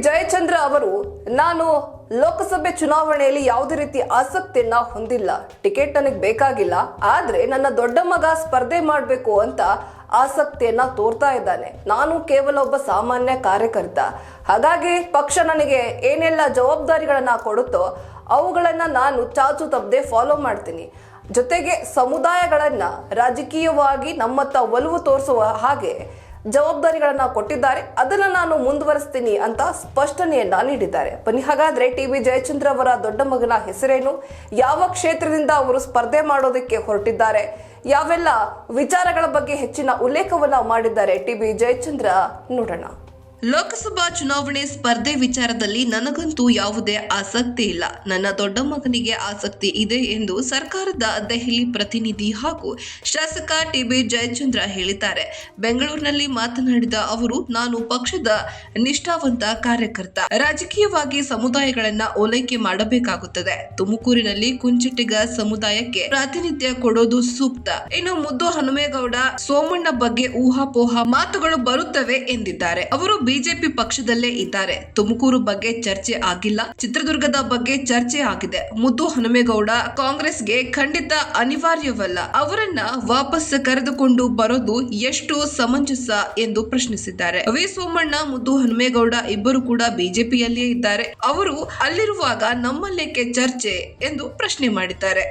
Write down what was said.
ಜಯಚಂದ್ರ ಅವರು, ನಾನು ಲೋಕಸಭೆ ಚುನಾವಣೆಯಲ್ಲಿ ಯಾವುದೇ ರೀತಿ ಆಸಕ್ತಿಯನ್ನ ಹೊಂದಿಲ್ಲ. ಟಿಕೆಟ್ ನನಗೆ ಬೇಕಾಗಿಲ್ಲ. ಆದ್ರೆ ನನ್ನ ದೊಡ್ಡ ಮಗ ಸ್ಪರ್ಧೆ ಮಾಡಬೇಕು ಅಂತ ಆಸಕ್ತಿಯನ್ನ ತೋರ್ತಾ ಇದ್ದಾನೆ. ನಾನು ಕೇವಲ ಒಬ್ಬ ಸಾಮಾನ್ಯ ಕಾರ್ಯಕರ್ತ. ಹಾಗಾಗಿ ಪಕ್ಷ ನನಗೆ ಏನೆಲ್ಲ ಜವಾಬ್ದಾರಿಗಳನ್ನ ಕೊಡುತ್ತೋ ಅವುಗಳನ್ನ ನಾನು ಚಾಚು ತಪ್ಪದೆ ಫಾಲೋ ಮಾಡ್ತೀನಿ. ಜೊತೆಗೆ ಸಮುದಾಯಗಳನ್ನ ರಾಜಕೀಯವಾಗಿ ನಮ್ಮತ್ತ ಒಲವು ತೋರಿಸುವ ಹಾಗೆ ಜವಾಬ್ದಾರಿಗಳನ್ನ ಕೊಟ್ಟಿದ್ದಾರೆ, ಅದನ್ನ ನಾನು ಮುಂದುವರಿಸ್ತೀನಿ ಅಂತ ಸ್ಪಷ್ಟನೆಯನ್ನ ನೀಡಿದ್ದಾರೆ. ಬನ್ನಿ, ಹಾಗಾದ್ರೆ ಟಿ ಬಿ ಜಯಚಂದ್ರ ಅವರ ದೊಡ್ಡ ಮಗನ ಹೆಸರೇನು? ಯಾವ ಕ್ಷೇತ್ರದಿಂದ ಅವರು ಸ್ಪರ್ಧೆ ಮಾಡೋದಕ್ಕೆ ಹೊರಟಿದ್ದಾರೆ? ಯಾವೆಲ್ಲ ವಿಚಾರಗಳ ಬಗ್ಗೆ ಹೆಚ್ಚಿನ ಉಲ್ಲೇಖವನ್ನ ಮಾಡಿದ್ದಾರೆ? ಟಿ ಬಿ ಜಯಚಂದ್ರ, ನೋಡೋಣ. ಲೋಕಸಭಾ ಚುನಾವಣೆ ಸ್ಪರ್ಧೆ ವಿಚಾರದಲ್ಲಿ ನನಗಂತೂ ಯಾವುದೇ ಆಸಕ್ತಿ ಇಲ್ಲ. ನನ್ನ ದೊಡ್ಡ ಮಗನಿಗೆ ಆಸಕ್ತಿ ಇದೆ ಎಂದು ಸರ್ಕಾರದ ದೆಹಲಿ ಪ್ರತಿನಿಧಿ ಹಾಗೂ ಶಾಸಕ ಟಿಬಿ ಜಯಚಂದ್ರ ಹೇಳಿದ್ದಾರೆ. ಬೆಂಗಳೂರಿನಲ್ಲಿ ಮಾತನಾಡಿದ ಅವರು, ನಾನು ಪಕ್ಷದ ನಿಷ್ಠಾವಂತ ಕಾರ್ಯಕರ್ತ. ರಾಜಕೀಯವಾಗಿ ಸಮುದಾಯಗಳನ್ನ ಓಲೈಕೆ ಮಾಡಬೇಕಾಗುತ್ತದೆ. ತುಮಕೂರಿನಲ್ಲಿ ಕುಂಚಿಟಿಗ ಸಮುದಾಯಕ್ಕೆ ಪ್ರಾತಿನಿಧ್ಯ ಕೊಡೋದು ಸೂಕ್ತ. ಇನ್ನು ಮುದ್ದು ಹನುಮೇಗೌಡ, ಸೋಮಣ್ಣ ಬಗ್ಗೆ ಊಹಾಪೋಹ ಮಾತುಗಳು ಬರುತ್ತವೆ ಎಂದಿದ್ದಾರೆ. ಅವರು ಬಿಜೆಪಿ ಪಕ್ಷದಲ್ಲೇ ಇದ್ದಾರೆ. ತುಮಕೂರು ಬಗ್ಗೆ ಚರ್ಚೆ ಆಗಿಲ್ಲ. ಚಿತ್ರದುರ್ಗದ ಬಗ್ಗೆ ಚರ್ಚೆ ಆಗಿದೆ. ಮುದ್ದು ಹನುಮೇಗೌಡ ಕಾಂಗ್ರೆಸ್ಗೆ ಖಂಡಿತ ಅನಿವಾರ್ಯವಲ್ಲ. ಅವರನ್ನ ವಾಪಸ್ ಕರೆದುಕೊಂಡು ಬರೋದು ಎಷ್ಟು ಸಮಂಜಸ ಎಂದು ಪ್ರಶ್ನಿಸಿದ್ದಾರೆ. ವಿ. ಸೋಮಣ್ಣ, ಮುದ್ದು ಹನುಮೇಗೌಡ ಇಬ್ಬರು ಕೂಡ ಬಿಜೆಪಿಯಲ್ಲಿಯೇ ಇದ್ದಾರೆ. ಅವರು ಅಲ್ಲಿರುವಾಗ ನಮ್ಮಲ್ಲೇಕೆ ಚರ್ಚೆ ಎಂದು ಪ್ರಶ್ನೆ ಮಾಡಿದ್ದಾರೆ.